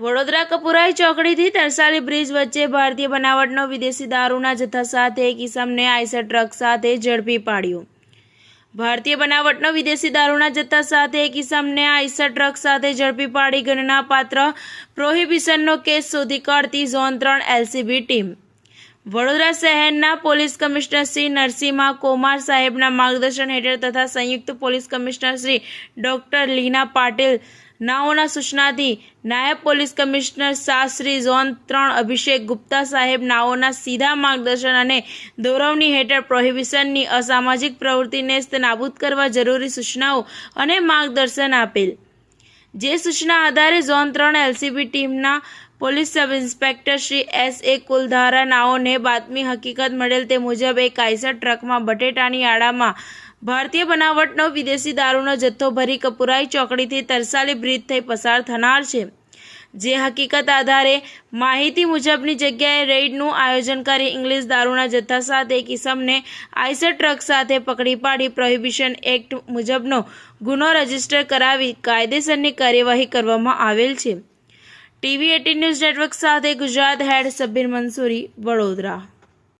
વડોદરા કપુરાઈ ચોકડીથી તરસાલી બ્રિજ વચ્ચે ભારતીય બનાવટનો વિદેશી દારૂના જથ્થા સાથે એક ઇસમને આઈસર ટ્રક સાથે ઝડપી પાડ્યો. ભારતીય બનાવટનો વિદેશી દારૂના જથ્થા સાથે એક ઇસમને આઈસર ટ્રક સાથે ઝડપી પાડી ગણના પાત્ર પ્રોહિબિશનનો કેસ શોધી કાઢતી ઝોન ત્રણ એલસીબી ટીમ. વડોદરા શહેરના પોલીસ કમિશનર શ્રી નરસિંહા કોમાર સાહેબના માર્ગદર્શન હેઠળ તથા સંયુક્ત police commissioner Shri doctor Leena Patil નાઓના સૂચનાથી નાયબ police commissioner Shah Shri zone ત્રણ અભિષેક ગુપ્તા સાહેબ નાઓના સીધા માર્ગદર્શન અને દોરવણી હેઠળ પ્રોહિબિશનની અસામાજિક પ્રવૃત્તિને નાબૂદ કરવા જરૂરી સૂચનાઓ અને માર્ગદર્શન આપેલ. જે સૂચના આધારે ઝોન ત્રણ એલસીબી ટીમના police sub inspector Shri S A Kuldhara નાઓને બાતમી હકીકત મળેલ તે મુજબ એક કાયસર ટ્રકમાં બટેટાની આડામાં ભારતીય બનાવટનો વિદેશી દારૂનો જથ્થો ભરી કપુરાઈ ચોકડીથી તરસાલી બ્રિજ થઈ પસાર થનાર છે. જે હકીકત આધારે માહિતી મુજબની જગ્યાએ રેઇડનું આયોજન કરી ઇંગ્લિશ દારૂના જથ્થા સાથે કિસમને આઈસર ટ્રક સાથે પકડી પાડી પ્રોહિબિશન એક્ટ મુજબનો ગુનો રજિસ્ટર કરાવી કાયદેસરની કાર્યવાહી કરવામાં આવેલ છે. ટીવી એટીન ન્યૂઝ નેટવર્ક સાથે ગુજરાત હેડ સબીર મંસૂરી વડોદરા.